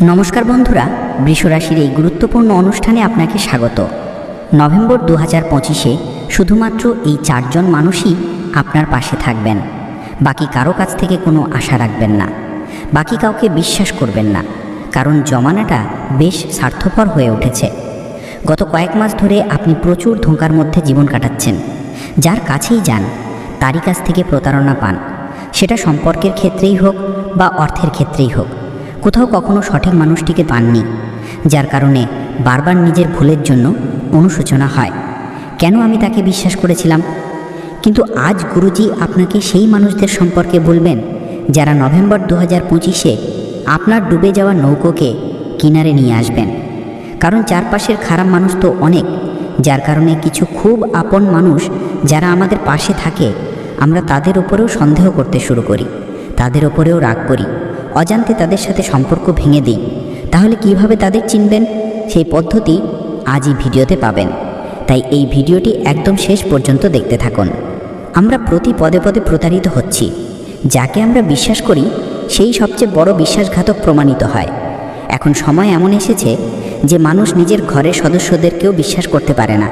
নমস্কার বন্ধুরা, বৃষরাশির এই গুরুত্বপূর্ণ অনুষ্ঠানে আপনাকে স্বাগত। নভেম্বর দু হাজার পঁচিশে শুধুমাত্র এই চারজন মানুষই আপনার পাশে থাকবেন। বাকি কারও কাছ থেকে কোনো আশা রাখবেন না। বাকি কাউকে বিশ্বাস করবেন না, কারণ জমানাটা বেশ স্বার্থপর হয়ে উঠেছে। গত কয়েক মাস ধরে আপনি প্রচুর ধোঁকার মধ্যে জীবন কাটাচ্ছেন। যার কাছেই যান, তারই কাছ থেকে প্রতারণা পান। সেটা সম্পর্কের ক্ষেত্রেই হোক বা অর্থের ক্ষেত্রেই হোক। কোথাও কখনো সঠিক মানুষটিকে পাননি, যার কারণে বারবার নিজের ভুলের জন্য অনুশোচনা হয়। কেন আমি তাকে বিশ্বাস করেছিলাম? কিন্তু আজ গুরুজি আপনাকে সেই মানুষদের সম্পর্কে বলবেন, যারা নভেম্বর দু হাজার পঁচিশে আপনার ডুবে যাওয়া নৌকোকে কিনারে নিয়ে আসবেন। কারণ চারপাশের খারাপ মানুষ তো অনেক, যার কারণে কিছু খুব আপন মানুষ যারা আমাদের পাশে থাকে, আমরা তাদের ওপরেও সন্দেহ করতে শুরু করি, তাদের ওপরেও রাগ করি। অজান্তে তাদের সাথে সম্পর্ক ভেঙে দিই। তাহলে কীভাবে তাদের চিনবেন? সেই পদ্ধতি আজই ভিডিওতে পাবেন। তাই এই ভিডিওটি একদম শেষ পর্যন্ত দেখতে থাকুন। আমরা প্রতি পদে পদে প্রতারিত হচ্ছি। যাকে আমরা বিশ্বাস করি, সেই সবচেয়ে বড় বিশ্বাসঘাতক প্রমাণিত হয়। এখন সময় এমন এসেছে যে মানুষ নিজের ঘরের সদস্যদেরকেও বিশ্বাস করতে পারে না।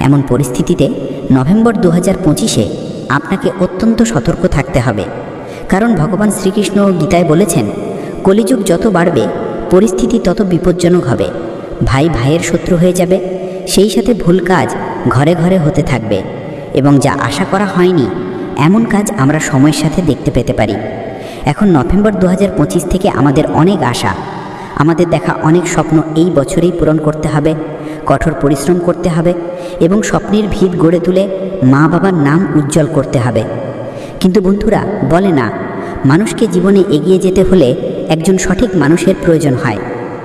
এমন পরিস্থিতিতে নভেম্বর দু হাজার পঁচিশে আপনাকে অত্যন্ত সতর্ক থাকতে হবে। কারণ ভগবান শ্রীকৃষ্ণ গীতায় বলেছেন, কলিযুগ যত বাড়বে, পরিস্থিতি তত বিপজ্জনক হবে। ভাই ভাইয়ের শত্রু হয়ে যাবে, সেই সাথে ভুল কাজ ঘরে ঘরে হতে থাকবে এবং যা আশা করা হয়নি, এমন কাজ আমরা সময়ের সাথে দেখতে পেতে পারি। এখন নভেম্বর দু হাজার পঁচিশ থেকে আমাদের অনেক আশা, আমাদের দেখা অনেক স্বপ্ন এই বছরেই পূরণ করতে হবে, কঠোর পরিশ্রম করতে হবে এবং স্বপ্নের ভিত গড়ে তুলে মা বাবার নাম উজ্জ্বল করতে হবে। কিন্তু বন্ধুরা, বলে না। মানুষকে জীবনে এগিয়ে যেতে হলে একজন সঠিক মানুষের প্রয়োজন হয়।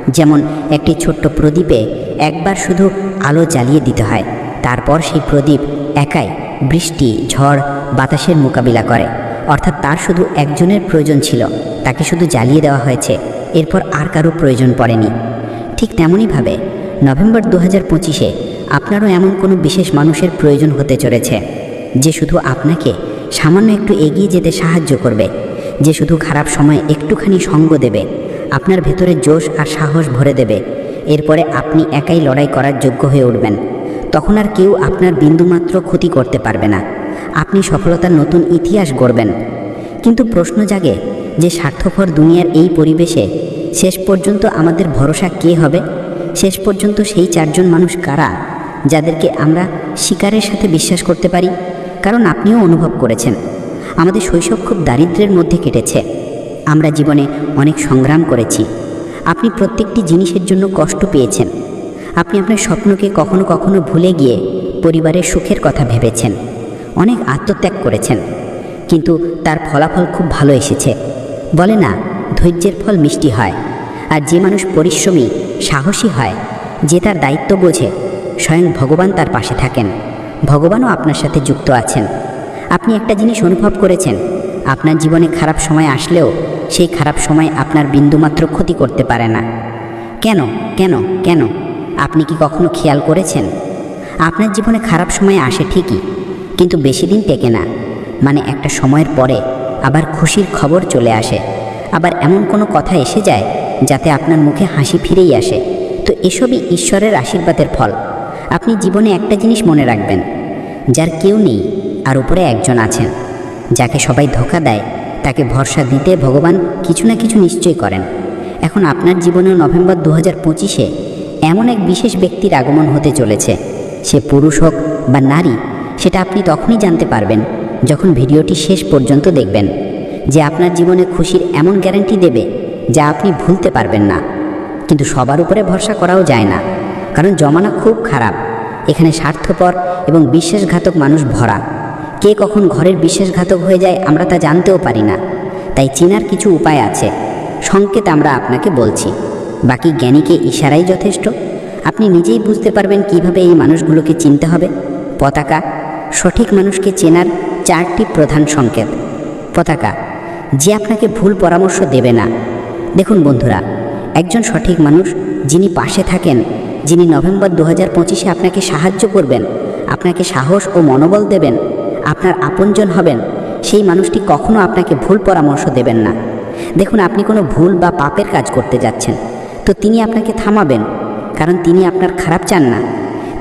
যেমন একটি ছোট্ট প্রদীপে একবার শুধু আলো জ্বালিয়ে দিতে হয়। তারপর সেই প্রদীপ একাই বৃষ্টি, ঝড়, বাতাসের মোকাবিলা করে। অর্থাৎ তার শুধু একজনের প্রয়োজন ছিল, তাকে শুধু জ্বালিয়ে দেওয়া হয়েছে। এরপর আর কারও প্রয়োজন পড়েনি। ঠিক তেমনইভাবে নভেম্বর দু হাজার পঁচিশে আপনারও এমন কোনো বিশেষ মানুষের প্রয়োজন হতে চলেছে, যে শুধু আপনাকে সামান্য একটু এগিয়ে যেতে সাহায্য করবে, যে শুধু খারাপ সময়ে একটুখানি সঙ্গ দেবে, আপনার ভেতরে জোশ আর সাহস ভরে দেবে। এরপরে আপনি একাই লড়াই করার যোগ্য হয়ে উঠবেন। তখন আর কেউ আপনার বিন্দুমাত্র ক্ষতি করতে পারবে না। আপনি সফলতার নতুন ইতিহাস গড়বেন। কিন্তু প্রশ্ন জাগে যে স্বার্থপর দুনিয়ার এই পরিবেশে শেষ পর্যন্ত আমাদের ভরসা কে হবে? শেষ পর্যন্ত সেই চারজন মানুষ কারা, যাদেরকে আমরা শিকারের সাথে বিশ্বাস করতে পারি? কারণ আপনিও অনুভব করেছেন। আমাদের শৈশব খুব দারিদ্র্যের মধ্যে কেটেছে। আমরা জীবনে অনেক সংগ্রাম করেছি। আপনি প্রত্যেকটি জিনিসের জন্য কষ্ট পেয়েছেন। আপনি আপনার স্বপ্নকে কখনো কখনো ভুলে গিয়ে পরিবারের সুখের কথা ভেবেছেন। অনেক আত্মত্যাগ করেছেন। কিন্তু তার ফলাফল খুব ভালো এসেছে। বলে না, ধৈর্যের ফল মিষ্টি হয়। আর যে মানুষ পরিশ্রমী, সাহসী হয়, যে তার দায়িত্ব বোঝে, স্বয়ং ভগবান তার পাশে থাকেন। ভগবানও আপনার সাথে যুক্ত আছেন। আপনি একটা জিনিস অনুভব করেছেন, আপনার জীবনে খারাপ সময় আসলেও সেই খারাপ সময় আপনার বিন্দুমাত্র ক্ষতি করতে পারে না। কেন কেন কেন? আপনি কি কখনো খেয়াল করেছেন? আপনার জীবনে খারাপ সময় আসে ঠিকই, কিন্তু বেশি দিন টেকে না। মানে একটা সময়ের পরে আবার খুশির খবর চলে আসে। আবার এমন কোনো কথা এসে যায়, যাতে আপনার মুখে হাসি ফিরেই আসে। তো এসবই ঈশ্বরের আশীর্বাদের ফল। আপনি জীবনে একটা জিনিস মনে রাখবেন, যার কেউ নেই আর উপরে একজন আছেন, যাকে সবাই ধোকা দেয়, তাকে ভরসা দিতে ভগবান কিছু না কিছু নিশ্চয় করেন। এখন আপনার জীবনেও নভেম্বর দু হাজার পঁচিশে এমন এক বিশেষ ব্যক্তির আগমন হতে চলেছে। সে পুরুষ হোক বা নারী, সেটা আপনি তখনই জানতে পারবেন যখন ভিডিওটি শেষ পর্যন্ত দেখবেন, যে আপনার জীবনে খুশির এমন গ্যারান্টি দেবে যা আপনি ভুলতে পারবেন না। কিন্তু সবার উপরে ভরসা করাও যায় না, কারণ জমানা খুব খারাপ। এখানে স্বার্থপর এবং বিশ্বাসঘাতক মানুষ ভরা। কে কখন ঘরের বিশ্বাসঘাতক হয়ে যায় আমরা তা জানতেও পারি না। তাই চেনার কিছু উপায় আছে। সংকেত আমরা আপনাকে বলছি। বাকি জ্ঞানীকে ইশারাই যথেষ্ট। আপনি নিজেই বুঝতে পারবেন কীভাবে এই মানুষগুলোকে চিনতে হবে। পতাকা, সঠিক মানুষকে চেনার চারটি প্রধান সংকেত। পতাকা, যে আপনাকে ভুল পরামর্শ দেবে না। দেখুন বন্ধুরা, একজন সঠিক মানুষ যিনি পাশে থাকেন যিনি নভেম্বর দু হাজার পঁচিশে আপনাকে সাহায্য করবেন, আপনাকে সাহস ও মনোবল দেবেন, আপনার আপনজন হবেন, সেই মানুষটি কখনো আপনাকে ভুল পরামর্শ দেবেন না। দেখুন, আপনি কোনো ভুল বা পাপের কাজ করতে যাচ্ছেন, তো তিনি আপনাকে থামাবেন, কারণ তিনি আপনার খারাপ চান না,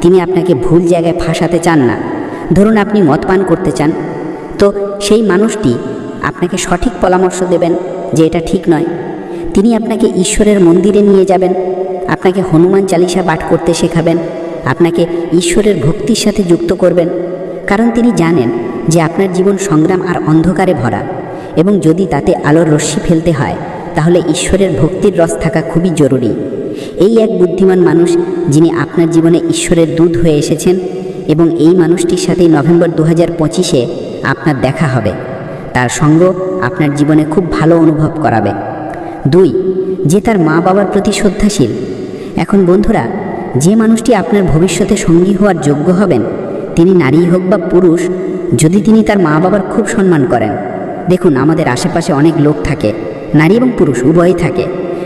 তিনি আপনাকে ভুল জায়গায় ফাঁসাতে চান না। ধরুন, আপনি মদ পান করতে চান, তো সেই মানুষটি আপনাকে সঠিক পরামর্শ দেবেন যে এটা ঠিক নয়। তিনি আপনাকে ঈশ্বরের মন্দিরে নিয়ে যাবেন আপনাকে হনুমান চালিসা পাঠ করতে শেখাবেন, আপনাকে ঈশ্বরের ভক্তির সাথে যুক্ত করবেন। কারণ তিনি জানেন যে আপনার জীবন সংগ্রাম আর অন্ধকারে ভরা, এবং যদি তাতে আলোর রশ্মি ফেলতে হয়, তাহলে ঈশ্বরের ভক্তির রস থাকা খুবই জরুরি। এই এক বুদ্ধিমান মানুষ, যিনি আপনার জীবনে ঈশ্বরের দুধ হয়ে এসেছেন, এবং এই মানুষটির সাথেই নভেম্বর দু হাজার পঁচিশে আপনার দেখা হবে। তার সঙ্গ আপনার জীবনে খুব ভালো অনুভব করাবে। দুই, যে তার মা বাবার প্রতি শ্রদ্ধাশীল এখন বন্ধুরা, যে মানুষটি আপনার ভবিষ্যতে সঙ্গী হওয়ার যোগ্য হবেন, তিনি নারী হোক বা পুরুষ, যদি তিনি তার মা বাবার খুব সম্মান করেন। দেখুন, আমাদের আশেপাশে অনেক লোক থাকে, নারী এবং পুরুষ, উভয়ই থাকে।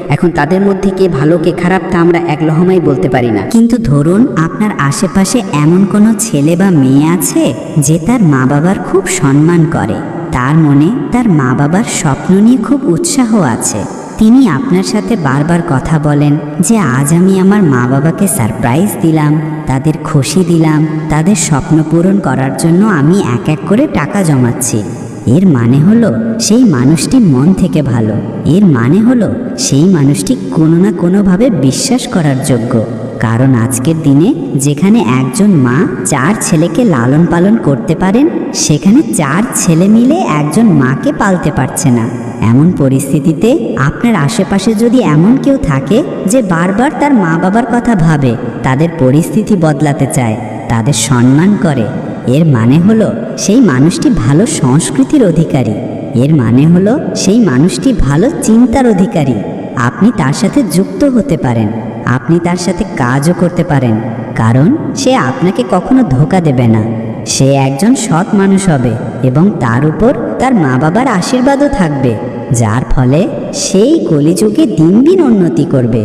এখন তাদের মধ্যে কে ভালো, কে খারাপ তা আমরা এক লহমাই বলতে পারি না। কিন্তু ধরুন, আপনার আশেপাশে এমন কোনো ছেলে বা মেয়ে আছে, যে তার মা বাবার খুব সম্মান করে। তার মনে তার মা বাবার স্বপ্ন নিয়ে খুব উৎসাহ আছে। তিনি আপনার সাথে বারবার কথা বলেন যে আজ আমি আমার মা বাবাকে সারপ্রাইজ দিলাম, তাদের খুশি দিলাম, তাদের স্বপ্ন পূরণ করার জন্য আমি এক এক করে টাকা জমাচ্ছি। এর মানে হলো সেই মানুষটি মন থেকে ভালো। এর মানে হলো সেই মানুষটি কোনো না কোনোভাবে বিশ্বাস করার যোগ্য। কারণ আজকের দিনে যেখানে একজন মা চার ছেলেকে লালন পালন করতে পারেন সেখানে চার ছেলে মিলে একজন মাকে পালতে পারছে না। এমন পরিস্থিতিতে আপনার আশেপাশে যদি এমন কেউ থাকে যে বারবার তার মা বাবার কথা ভাবে, তাদের পরিস্থিতি বদলাতে চায়, তাদের সম্মান করে। এর মানে হলো সেই মানুষটি ভালো সংস্কৃতির অধিকারী। এর মানে হলো সেই মানুষটি ভালো চিন্তার অধিকারী। আপনি তার সাথে যুক্ত হতে পারেন। আপনি তার সাথে কাজও করতে পারেন। কারণ সে আপনাকে কখনো ধোকা দেবে না। সে একজন সৎ মানুষ হবে এবং তার উপর তার মা বাবার আশীর্বাদও থাকবে, যার ফলে সেই কলিযুগে দিন দিন উন্নতি করবে।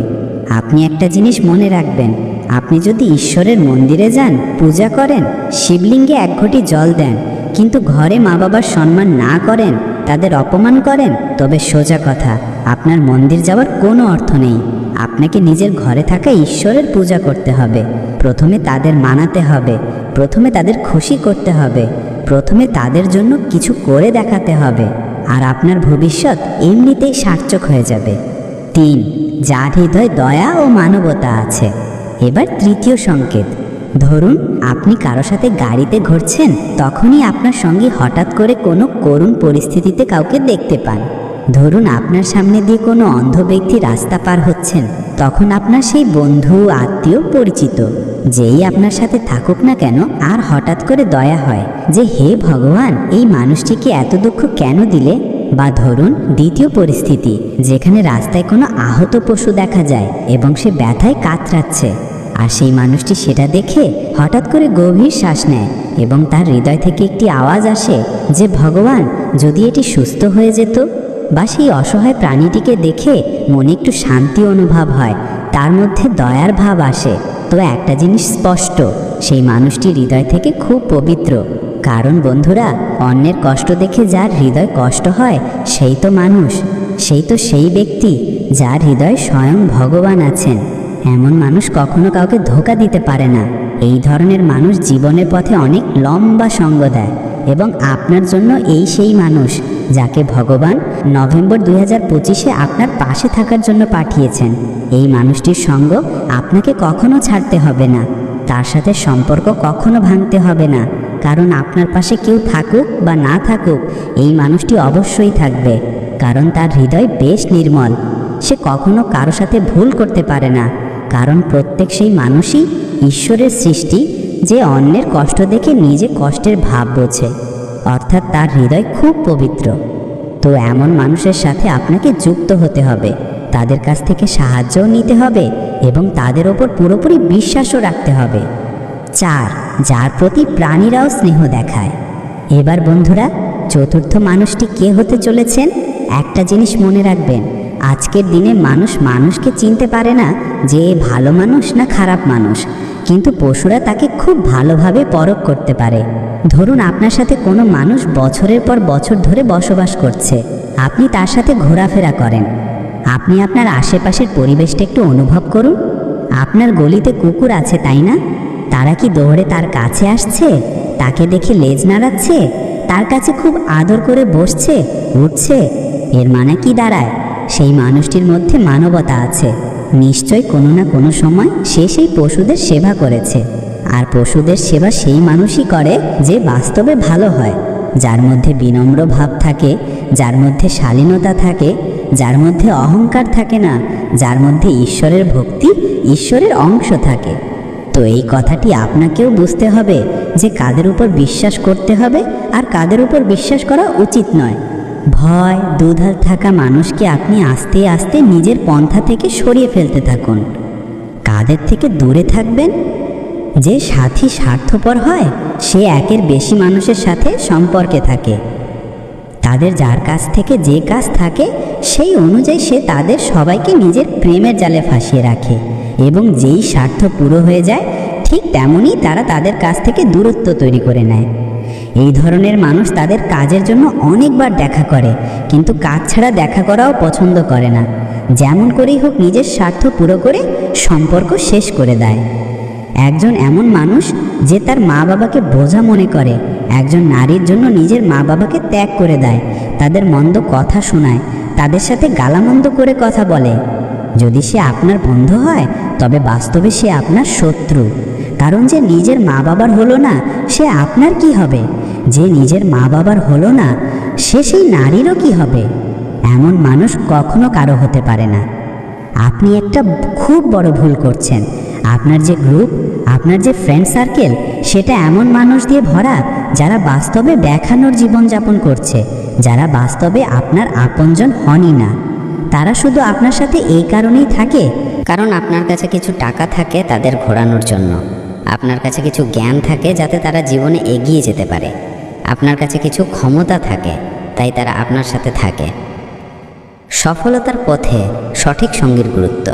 আপনি একটা জিনিস মনে রাখবেন, আপনি যদি ঈশ্বরের মন্দিরে যান, পূজা করেন, শিবলিঙ্গে এক ঘটি জল দেন, কিন্তু ঘরে মা বাবার সম্মান না করেন, তাদের অপমান করেন, তবে সোজা কথা, আপনার মন্দির যাওয়ার কোনো অর্থ নেই। আপনাকে নিজের ঘরে থাকা ঈশ্বরের পূজা করতে হবে। প্রথমে তাদের মানাতে হবে। প্রথমে তাদের খুশি করতে হবে। প্রথমে তাদের জন্য কিছু করে দেখাতে হবে। আর আপনার ভবিষ্যৎ এমনিতেই সার্থক হয়ে যাবে। তিন, যার হৃদয় দয়া ও মানবতা আছে। এবার তৃতীয় সংকেত। ধরুন, আপনি কারও সাথে গাড়িতে ঘুরছেন, তখনই আপনার সঙ্গে হঠাৎ করে কোনো করুণ পরিস্থিতিতে কাউকে দেখতে পান। ধরুন আপনার সামনে দিয়ে কোনো অন্ধ ব্যক্তি রাস্তা পার হচ্ছেন, তখন আপনার সেই বন্ধু, আত্মীয় পরিচিত, যেই আপনার সাথে থাকুক না কেন, আর হঠাৎ করে দয়া হয় যে, হে ভগবান, এই মানুষটিকে এত দুঃখ কেন দিলে? বা ধরুন দ্বিতীয় পরিস্থিতি, যেখানে রাস্তায় কোনো আহত পশু দেখা যায় এবং সে ব্যথায় কাতরাচ্ছে, আর সেই মানুষটি সেটা দেখে হঠাৎ করে গভীর শ্বাস নেয় এবং তার হৃদয় থেকে একটি আওয়াজ আসে যে, ভগবান, যদি এটি সুস্থ হয়ে যেত বা সেই অসহায় প্রাণীটিকে দেখে মনে একটু শান্তি অনুভব হয়। তার মধ্যে দয়ার ভাব আসে। তো একটা জিনিস স্পষ্ট, সেই মানুষটি হৃদয় থেকে খুব পবিত্র। কারণ বন্ধুরা, অন্যের কষ্ট দেখে যার হৃদয় কষ্ট হয়, সেই তো মানুষ। সেই তো সেই ব্যক্তি যার হৃদয় স্বয়ং ভগবান আছেন। এমন মানুষ কখনো কাউকে ধোকা দিতে পারে না। এই ধরনের মানুষ জীবনের পথে অনেক লম্বা সঙ্গ দেয় এবং আপনার জন্য এই সেই মানুষ। যাকে ভগবান নভেম্বর দুই হাজার পঁচিশে আপনার পাশে থাকার জন্য পাঠিয়েছেন। এই মানুষটির সঙ্গ আপনাকে কখনো ছাড়তে হবে না। তার সাথে সম্পর্ক কখনো ভাঙতে হবে না। কারণ আপনার পাশে কেউ থাকুক বা না থাকুক, এই মানুষটি অবশ্যই থাকবে। কারণ তার হৃদয় বেশ নির্মল। সে কখনো কারও সাথে ভুল করতে পারে না। কারণ প্রত্যেক সেই মানুষই ঈশ্বরের সৃষ্টি, যে অন্যের কষ্ট দেখে নিজে কষ্টের ভাব বোঝে। অর্থাৎ তার হৃদয় খুব পবিত্র। তো এমন মানুষের সাথে আপনাকে যুক্ত হতে হবে। তাদের কাছ থেকে সাহায্যও নিতে হবে এবং তাদের ওপর পুরোপুরি বিশ্বাসও রাখতে হবে। চার, যার প্রতি প্রাণীরাও স্নেহ দেখায়। এবার বন্ধুরা, চতুর্থ মানুষটি কে হতে চলেছেন? একটা জিনিস মনে রাখবেন, আজকের দিনে মানুষ মানুষকে চিনতে পারে না যে ভালো মানুষ না খারাপ মানুষ। কিন্তু পশুরা তাকে খুব ভালোভাবে পরখ করতে পারে। ধরুন আপনার সাথে কোনো মানুষ বছরের পর বছর ধরে বসবাস করছে। আপনি তার সাথে ঘোরাফেরা করেন। আপনি আপনার আশেপাশের পরিবেশটা একটু অনুভব করুন। আপনার গলিতে কুকুর আছে, তাই না? তারা কি দৌড়ে তার কাছে আসছে? তাকে দেখে লেজ নাড়াচ্ছে? তার কাছে খুব আদর করে বসছে, উঠছে? এর মানে কি দাঁড়ায়? সেই মানুষটির মধ্যে মানবতা আছে। নিশ্চয় কোনো না কোনো সময় সে সেই পশুদের সেবা করেছে। আর পশুদের সেবা সেই মানুষই করে যে বাস্তবে ভালো হয়। যার মধ্যে বিনম্র ভাব থাকে, যার মধ্যে শালীনতা থাকে, যার মধ্যে অহংকার থাকে না, যার মধ্যে ঈশ্বরের ভক্তি, ঈশ্বরের অংশ থাকে। তো এই কথাটি আপনাকেও বুঝতে হবে যে কাদের উপর বিশ্বাস করতে হবে আর কাদের উপর বিশ্বাস করা উচিত নয়। ভয়, দুধার থাকা মানুষকে আপনি আস্তে আস্তে নিজের পন্থা থেকে সরিয়ে ফেলতে থাকুন। কাদের থেকে দূরে থাকবেন? যে সাথী স্বার্থপর হয়, সে একের বেশি মানুষের সাথে সম্পর্কে থাকে। তাদের যার কাছ থেকে যে কাজ থাকে, সেই অনুযায়ী সে তাদের সবাইকে নিজের প্রেমের জালে ফাঁসিয়ে রাখে এবং যেই স্বার্থ পুরো হয়ে যায়, ঠিক তেমনই তারা তাদের কাছ থেকে দূরত্ব তৈরি করে নেয়। এই ধরনের মানুষ তাদের কাজের জন্য অনেকবার দেখা করে, কিন্তু কাজ ছাড়া দেখা করাও পছন্দ করে না। যেমন করেই হোক নিজের স্বার্থ পুরো করে সম্পর্ক শেষ করে দেয়। একজন এমন মানুষ যে তার মা বাবাকে বোঝা মনে করে, একজন নারীর জন্য নিজের মা বাবাকে ত্যাগ করে দেয়, তাদের মন্দ কথা শোনায়, তাদের সাথে গালামন্দ করে কথা বলে। যদি সে আপনার বন্ধু হয়, তবে বাস্তবে সে আপনার শত্রু। কারণ যে নিজের মা বাবার হলো না, সে আপনার কি হবে? যে নিজের মা বাবার হলো না, সে সেই নারীরও কি হবে? এমন মানুষ কখনো কারও হতে পারে না। আপনি একটা খুব বড় ভুল করছেন। আপনার যে গ্রুপ, আপনার যে ফ্রেন্ড সার্কেল, সেটা এমন মানুষ দিয়ে ভরা, যারা বাস্তবে দেখানোর জীবনযাপন করছে, যারা বাস্তবে আপনার আপনজন হনই না। তারা শুধু আপনার সাথে এই কারণেই থাকে, কারণ আপনার কাছে কিছু টাকা থাকে তাদের ঘোরানোর জন্য। আপনার কাছে কিছু জ্ঞান থাকে যাতে তারা জীবনে এগিয়ে যেতে পারে। আপনার কাছে কিছু ক্ষমতা থাকে, তাই তারা আপনার সাথে থাকে। সফলতার পথে সঠিক সঙ্গীর গুরুত্ব।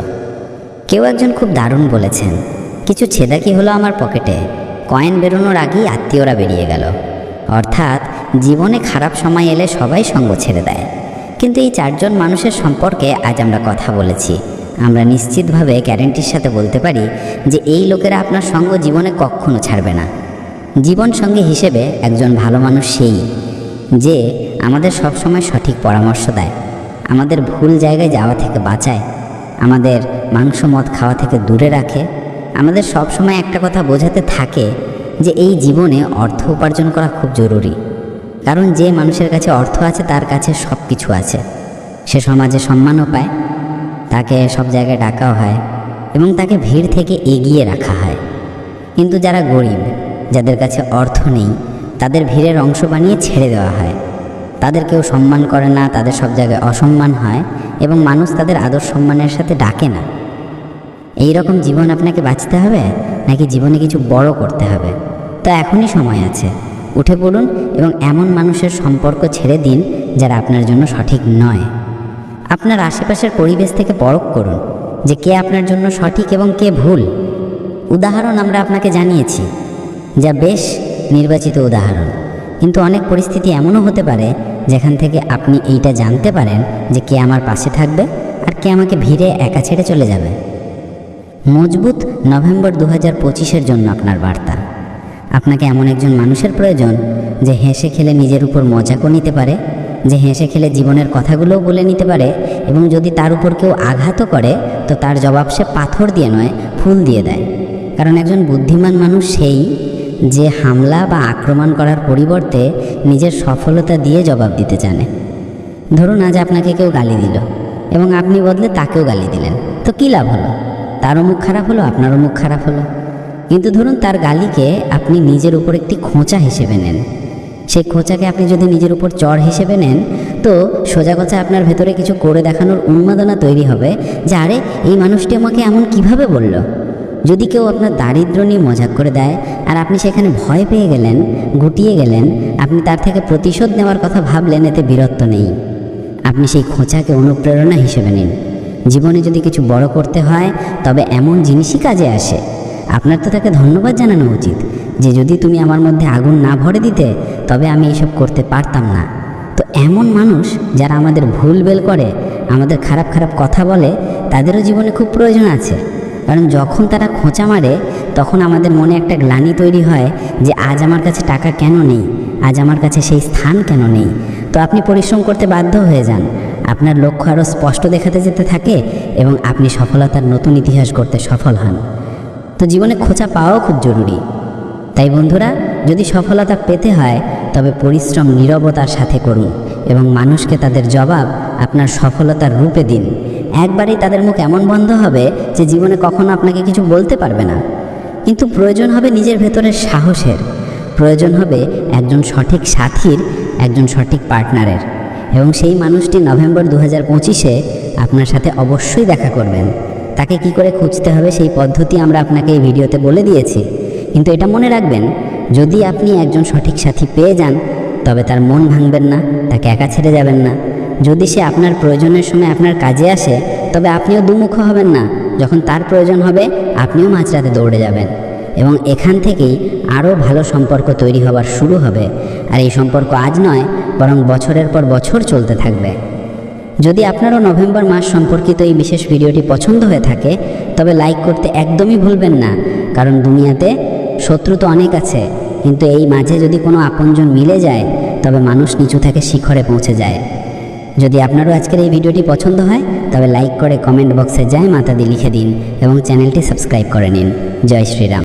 কেউ একজন খুব দারুণ বলেছেন, কিছু ছেদাকি হলো আমার পকেটে, কয়েন বেরোনোর আগেই আত্মীয়রা বেরিয়ে গেল। অর্থাৎ জীবনে খারাপ সময় এলে সবাই সঙ্গ ছেড়ে দেয়। কিন্তু এই চারজন মানুষের সম্পর্কে আজ আমরা কথা বলেছি। আমরা নিশ্চিতভাবে গ্যারেন্টির সাথে বলতে পারি যে এই লোকেরা আপনার সঙ্গ জীবনে কখনো ছাড়বে না। জীবন সঙ্গী হিসেবে একজন ভালো মানুষ সেই, যে আমাদের সবসময় সঠিক পরামর্শ দেয়, আমাদের ভুল জায়গায় যাওয়া থেকে বাঁচায়, আমাদের মাংস মদ খাওয়া থেকে দূরে রাখে, আমাদের সব সময় একটা কথা বোঝাতে থাকে যে এই জীবনে অর্থ উপার্জন করা খুব জরুরি। কারণ যে মানুষের কাছে অর্থ আছে তার কাছে সব কিছু আছে। সে সমাজে সম্মানও পায় তাকে সব জায়গায় ডাকাও হয় এবং তাকে ভিড় থেকে এগিয়ে রাখা হয়। কিন্তু যারা গরিব, যাদের কাছে অর্থ নেই, তাদের ভিড়ের অংশ বানিয়ে ছেড়ে দেওয়া হয়। তাদের কেউ সম্মান করে না, তাদের সব জায়গায় অসম্মান হয় এবং মানুষ তাদের আদর সম্মানের সাথে ডাকে না। এই রকম জীবন আপনাকে বাঁচতে হবে, নাকি জীবনে কিছু বড় করতে হবে? তো এখনই সময় আছে। উঠে পড়ুন এবং এমন মানুষের সম্পর্ক ছেড়ে দিন যারা আপনার জন্য সঠিক নয়। আপনার আশেপাশের পরিবেশ থেকে পরখ করুন যে কে আপনার জন্য সঠিক এবং কে ভুল। উদাহরণ আমরা আপনাকে জানিয়েছি, যা বেশ নির্বাচিত উদাহরণ। কিন্তু অনেক পরিস্থিতি এমনও হতে পারে যেখান থেকে আপনি এইটা জানতে পারেন যে কে আমার পাশে থাকবে আর কে আমাকে ভিড়ে একা ছেড়ে চলে যাবে। মজবুত নভেম্বর দু হাজার পঁচিশের জন্য আপনার বার্তা। আপনাকে এমন একজন মানুষের প্রয়োজন যে হেসে খেলে নিজের উপর মজাকও নিতে পারে যে হেসে খেলে জীবনের কথাগুলোও বলে নিতে পারে এবং যদি তার উপর কেউ আঘাতও করে, তো তার জবাব সে পাথর দিয়ে নয়, ফুল দিয়ে দেয়। কারণ একজন বুদ্ধিমান মানুষ সেই যে হামলা বা আক্রমণ করার পরিবর্তে নিজের সফলতা দিয়ে জবাব দিতে জানে। ধরুন আজ আপনাকে কেউ গালি দিল এবং আপনি বদলে তাকেও গালি দিলেন, তো কী লাভ হলো? তারও মুখ খারাপ হলো, আপনারও মুখ খারাপ হলো। কিন্তু ধরুন তার গালিকে আপনি নিজের উপর একটি খোঁচা হিসেবে নেন। সেই খোঁচাকে আপনি যদি নিজের উপর চড় হিসেবে নেন, তো সোজা কথা আপনার ভেতরে কিছু করে দেখানোর উন্মাদনা তৈরি হবে যে, আরে, এই মানুষটি আমাকে এমন কীভাবে বলল? যদি কেউ আপনার দারিদ্র নিয়ে মজাক করে দেয়, আর আপনি সেখানে ভয় পেয়ে গেলেন, গুটিয়ে গেলেন, আপনি তার থেকে প্রতিশোধ নেওয়ার কথা ভাবলেন, এতে বীরত্ব নেই। আপনি সেই খোঁচাকে অনুপ্রেরণা হিসেবে নিন। জীবনে যদি কিছু বড় করতে হয়, তবে এমন জিনিসই কাজে আসে। আপনার তো তাকে ধন্যবাদ জানানো উচিত যে যদি তুমি আমার মধ্যে আগুন না ভরে দিতে, তবে আমি এসব করতে পারতাম না। তো এমন মানুষ যারা আমাদের ভুল বেল করে, আমাদের খারাপ খারাপ কথা বলে, তাদেরও জীবনে খুব প্রয়োজন আছে। কারণ যখন তারা খোঁচা মারে, তখন আমাদের মনে একটা গ্লানি তৈরি হয় যে আজ আমার কাছে টাকা কেন নেই, আজ আমার কাছে সেই স্থান কেন নেই। তো আপনি পরিশ্রম করতে বাধ্য হয়ে যান। আপনার লক্ষ্য আরও স্পষ্ট দেখাতে যেতে থাকে এবং আপনি সফলতার নতুন ইতিহাস করতে সফল হন। তো জীবনে খোঁচা পাওয়াও খুব জরুরি। তাই বন্ধুরা, যদি সফলতা পেতে হয়, তবে পরিশ্রম, নীরবতার সাথে করুন এবং মানুষকে তাদের জবাব আপনার সফলতার রূপে দিন। একবারেই তাদের মুখ এমন বন্ধ হবে যে জীবনে কখনো আপনাকে কিছু বলতে পারবে না। কিন্তু প্রয়োজন হবে নিজের ভেতরের সাহসের। প্রয়োজন হবে একজন সঠিক সাথীর, একজন সঠিক পার্টনারের। এবং সেই মানুষটি নভেম্বর দু হাজার পঁচিশে আপনার সাথে অবশ্যই দেখা করবেন। তাকে কি করে খুঁজতে হবে সেই পদ্ধতি আমরা আপনাকে এই ভিডিওতে বলে দিয়েছি। কিন্তু এটা মনে রাখবেন, যদি আপনি একজন সঠিক সাথী পেয়ে যান, তবে তার মন ভাঙবেন না, তাকে একা ছেড়ে যাবেন না। যদি সে আপনার প্রয়োজনের সময় আপনার কাজে আসে, তবে আপনিও দুমুখ হবেন না। যখন তার প্রয়োজন হবে, আপনিও মাঝরাতে দৌড়ে যাবেন। এবং এখান থেকেই আরও ভালো সম্পর্ক তৈরি হবার শুরু হবে। আর এই সম্পর্ক আজ নয়, বরং বছরের পর বছর চলতে থাকবে। যদি আপনারও নভেম্বর মাস সম্পর্কিত এই বিশেষ ভিডিওটি পছন্দ হয়ে থাকে, তবে লাইক করতে একদমই ভুলবেন না, কারণ দুনিয়াতে শত্রু তো অনেক আছে, কিন্তু এই মাঝে যদি কোনো আপনজন মিলে যায়, তবে মানুষ নিচু থেকে শিখরে পৌঁছে যায়। যদি আপনারও আজকের এই ভিডিওটি পছন্দ হয়, তবে লাইক করে কমেন্ট বক্সে যায় মাতা দিয়ে লিখে দিন এবং চ্যানেলটি সাবস্ক্রাইব করে নিন। জয় শ্রীরাম।